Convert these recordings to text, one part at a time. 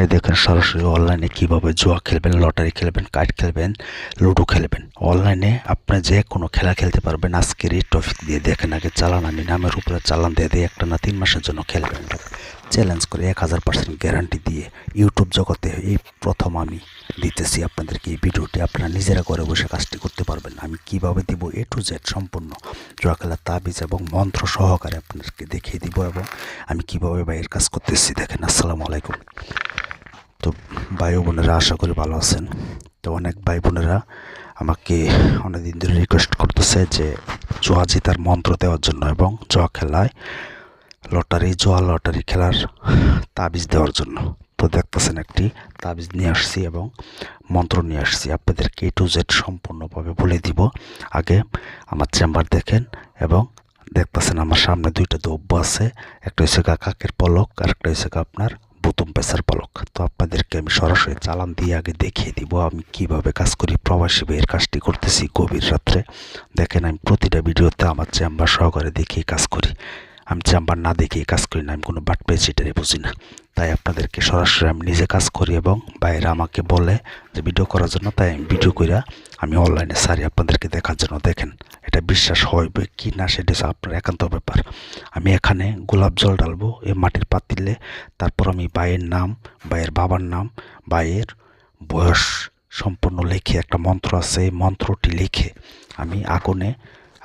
এই দেখেন সরাসরি অনলাইনে কীভাবে জুয়া খেলবেন, লটারি খেলবেন, কার্ড খেলবেন, লুডো খেলবেন। অনলাইনে আপনি যে কোনো খেলা খেলতে পারবেন। আজকের এই টপিক দিয়ে দেখেন আগে চালান আনি, নামের উপরে চালান দিয়ে দিয়ে একটা না তিন মাসের জন্য খেলবেন। চ্যালেঞ্জ করে এক হাজার পার্সেন্ট গ্যারান্টি দিয়ে ইউটিউব জগতে এই প্রথম আমি দিতেছি আপনাদেরকে এই ভিডিওটি। আপনারা নিজেরা ঘরে বসে কাজটি করতে পারবেন। আমি কীভাবে দিব এ টু জেড সম্পূর্ণ জুয়া খেলার তাবিজ এবং মন্ত্র সহকারে আপনাদেরকে দেখিয়ে দিব এবং আমি কীভাবে বাইরের কাজ করতেছি দেখেন। আসসালামু আলাইকুম। ভাই বোনেরা আশা করি ভালো আছেন। তো অনেক ভাই বোনেরা আমাকে অনেকদিন ধরে রিকোয়েস্ট করতেছে যে জুয়া জেতার মন্ত্র দেওয়ার জন্য এবং জোয়া খেলায় লটারি, জোয়া লটারি খেলার তাবিজ দেওয়ার জন্য। তো দেখতেছেন একটি তাবিজ নিয়ে আসছি এবং মন্ত্র নিয়ে আসছি। আপনাদেরকে এ টু জেড সম্পূর্ণভাবে বলে দিব। আগে আমার চেম্বার দেখেন এবং দেখতেছেন আমার সামনে দুইটা দ্রব্য আছে। একটা হচ্ছে কাকের পলক আর একটা হচ্ছে আপনার বুতুম পেশার পলক। তো আপনাদেরকে আমি সরাসরি চালান দিয়ে আগে দেখিয়ে দিব আমি কীভাবে কাজ করি। প্রবাসী ভাইয়ের কাজটি করতেছি গভীর রাত্রে। দেখেন, আমি প্রতিটা ভিডিওতে আমার চেম্বার সহকারে দেখিয়ে কাজ করি। আমি চেম্বার না দেখেই কাজ করি না, আমি কোনো বাট পেয়েছি চিটারে বুঝি না। তাই আপনাদেরকে সরাসরি আমি নিজে কাজ করি এবং বাইরে আমাকে বলে যে, ভিডিও করার জন্য, তাই আমি ভিডিও করে আমি অনলাইনে সারি আপনাদেরকে দেখার জন্য দেখেন। এটা বিশ্বাস হইবে কি না সেটা আপনার একান্ত ব্যাপার। আমি এখানে গোলাপ জল ডালবো এই মাটির পাতিলে তারপর আমি বাইয়ের নাম বাইয়ের বাবার নাম বাইয়ের বয়স সম্পূর্ণ লিখে একটা মন্ত্র আছে, এই মন্ত্রটি লিখে আমি আগুনে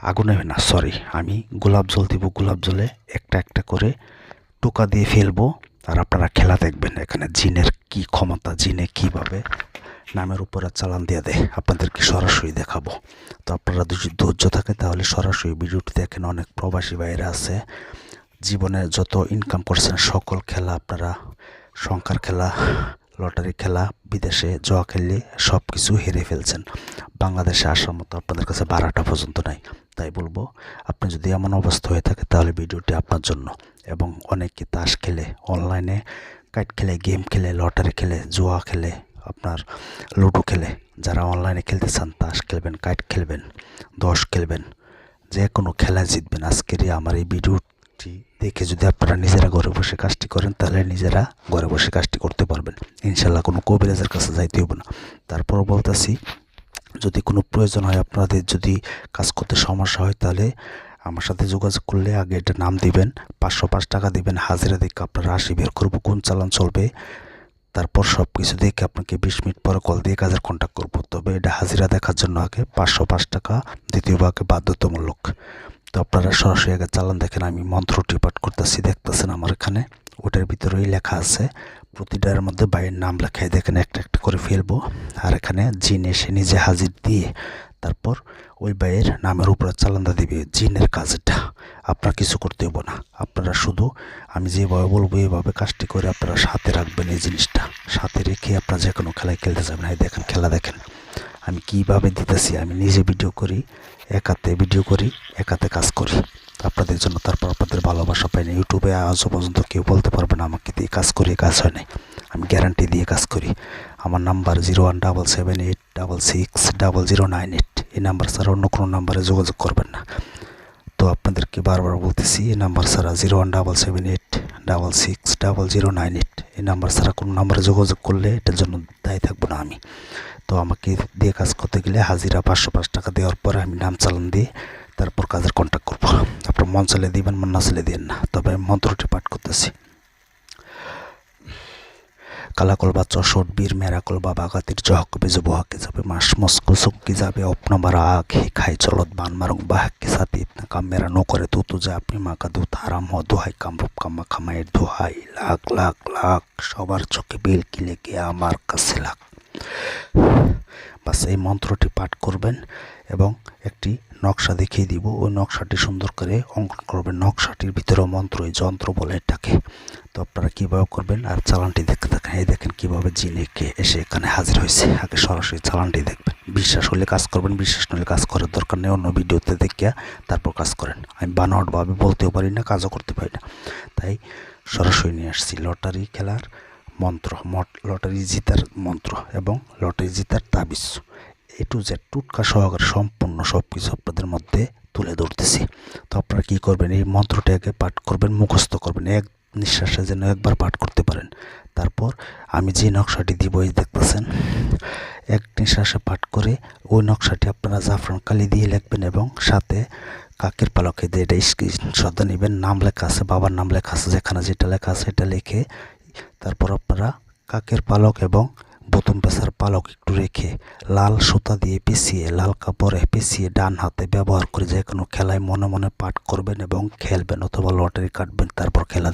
আগুনে না সরি আমি গোলাপ জল দিব, গোলাপ জলে একটা একটা করে টোকা দিয়ে ফেলব। আর আপনারা খেলা দেখবেন এখানে জিনের কি ক্ষমতা, জিনে কীভাবে নামের উপরে চালান দিয়ে দেয়। আপনাদেরকে সরাসরি দেখাবো। তো আপনারা যদি ধৈর্য থাকে তাহলে সরাসরি ভিডিওটি দেখেন। অনেক প্রবাসী বাইরে আছে। জীবনে যত ইনকাম করছেন, সকল খেলা আপনারা, সংখ্যার খেলা, লটারি খেলা, বিদেশে জোয়া খেললে সব কিছু হেরে ফেলছেন। বাংলাদেশে আসার মতো আপনাদের কাছে বারোটা পর্যন্ত নাই। তাই বলব, আপনি যদি এমন অবস্থা হয়ে থাকে, তাহলে ভিডিওটি আপনার জন্য। এবং অনেকে তাস খেলে অনলাইনে কাইট খেলে, গেম খেলে, লটারি খেলে, জুয়া খেলে আপনার লুডো খেলে, যারা অনলাইনে খেলতে চান, তাস খেলবেন, কাইট খেলবেন, দশ খেলবেন, যে কোনো খেলায় জিতবেন। আজকের আমার এই ভিডিওটি দেখে যদি আপনারা নিজেরা ঘরে বসে কাজটি করেন, তাহলে নিজেরা ঘরে বসে কাজটি করতে পারবেন। ইনশাল্লাহ কোনো কবিরাজের কাছে যাইতে হবে না। তারপর বলতেছি, যদি কোনো প্রয়োজন হয় আপনাদের, যদি কাজ করতে সমস্যা হয়, তাহলে আমার সাথে যোগাযোগ করলে আগে এটা নাম দিবেন, পাঁচশো পাঁচ টাকা দিবেন, হাজিরা দেখে আপনারা আসি, বের করব, কোন চালান চলবে তারপর সব কিছু দেখে আপনাকে বিশ মিনিট পরে কল দিয়ে কাজের কন্ট্যাক্ট করব। তবে এটা হাজিরা দেখার জন্য আগে পাঁচশো পাঁচ টাকা, দ্বিতীয় ভাগে বাধ্যতামূলক। তো আপনারা সরাসরি আগে চালান, দেখেন আমি মন্ত্রটি পাঠ করতেছি, দেখতেছেন আমার এখানে। ওটার ভিতরেই লেখা আছে, প্রতিটার মধ্যে বাইরের নাম লেখায় দেখেন একটা একটা করে ফেলব। আর এখানে জিন এসে নিজে হাজির দিয়ে তারপর ওই বাইয়ের নামের উপরে চালান্দা দিবে, জিনের কাজটা। আপনার কিছু করতে হব না। আপনারা শুধু, আমি যেভাবে বলব এইভাবে কাজটি করে আপনারা সাথে রাখবেন এই জিনিসটা। সাথে রেখে আপনারা যে কোনো খেলায় খেলতে যাবেন। এই দেখেন, খেলা দেখেন। আমি কীভাবে দিতেছি, আমি নিজে ভিডিও করি, একাতে ভিডিও করি, একাতে কাজ করি। আপনাদের জন্য তারপর আপনাদের ভালোবাসা পাই না। ইউটিউবে আজও পর্যন্ত কেউ বলতে পারবে না আমাকে দিয়ে কাজ করি, কাজ হয় নাই। আমি গ্যারান্টি দিয়ে কাজ করি। আমার number zero one double seven eight double six double zero nine eight এই নাম্বার ছাড়া অন্য কোনো নাম্বারে যোগাযোগ করবেন না। তো আপনাদেরকে বারবার বলতেছি, এই নাম্বার ছাড়া zero one double seven eight double six double zero nine eight, এই নাম্বার ছাড়া কোনো নাম্বারে যোগাযোগ করলে এটার জন্য দায়ী থাকব না আমি। তো আমাকে দিয়ে কাজ করতে গেলে হাজিরা পাঁচশো পাঁচ টাকা দেওয়ার পরে আমি নাম চালান দিয়ে তারপর কাজের কন্ট্যাক্ট করব। আপনার মন চালিয়ে দিবেন, মন না চালিয়ে দিবেন না। তবে মন্ত্রটি পাঠ করতেছি। কালাকল বা চশট বীর মেরাকল বা বাগাতির জহক বেজে বহাকে যাবে মাস, মস্কো চক্কি যাবে অপনবার আগ, হে খাই চলত বান মারং বাহাক্কে সাথে ইতনা কাম মেরা নো করে তু তু যা আপনি মাকা দু তারাম হ দোহাই, কামরূপ কামা খামায়ের দোহাই, লাখ লাখ লাখ, সবার চোখে বিল কিলে গিয়ে আমার কাছে লাখ। বাস এই মন্ত্রটি পাঠ করবেন এবং একটি নকশা দেখিয়ে দিব। ওই নকশাটি সুন্দর করে অঙ্কন করবেন। নকশাটির ভিতরেও মন্ত্র এই যন্ত্র বলে এটাকে। তো আপনারা কীভাবে করবেন? আর চালানটি দেখতে থাকেন। এই দেখেন কীভাবে জিনেকে এসে এখানে হাজির হয়েছে। আগে সরাসরি চালানটি দেখবেন। বিশ্বাস হলে কাজ করবেন, বিশ্বাস নলে কাজ করার দরকার নেই। অন্য ভিডিওতে দেখিয়া তারপর কাজ করেন। আমি বানোয়াটভাবে বলতেও পারি না, কাজও করতে পারি না। তাই সরাসরি নিয়ে আসছি। লটারি খেলার মন্ত্র লটারি জিতার মন্ত্র এবং লটারি জিতার তাবিজ। এ টু জেড টুটকা সহকারে সম্পূর্ণ সব কিছু আপনাদের মধ্যে তুলে ধরতেছি। তো আপনারা কী করবেন? এই মন্ত্রটি আগে পাঠ করবেন, মুখস্থ করবেন, এক নিঃশ্বাসে যেন একবার পাঠ করতে পারেন। তারপর আমি যে নকশাটি দিব, এই দেখতেছেন, এক নিঃশ্বাসে পাঠ করে ওই নকশাটি আপনারা জাফরান কালি দিয়ে লিখবেন এবং সাথে কাকের পালকে দিয়ে এটা স্ক্রিনশট নেবেন। নাম লেখা আছে, বাবার নাম লেখা আছে, যেখানে যেটা লেখা আছে এটা লিখে তারপর আপনারা কাকের পালক এবং বোতম পেশার পালক একটু রেখে লাল সুতা দিয়ে পেঁচিয়ে লাল কাপড়ে পিছিয়ে ডান হাতে ব্যবহার করে যে কোনো খেলায় মনে মনে পাঠ করবেন এবং খেলবেন অথবা লটারি কাটবেন, তারপর খেলা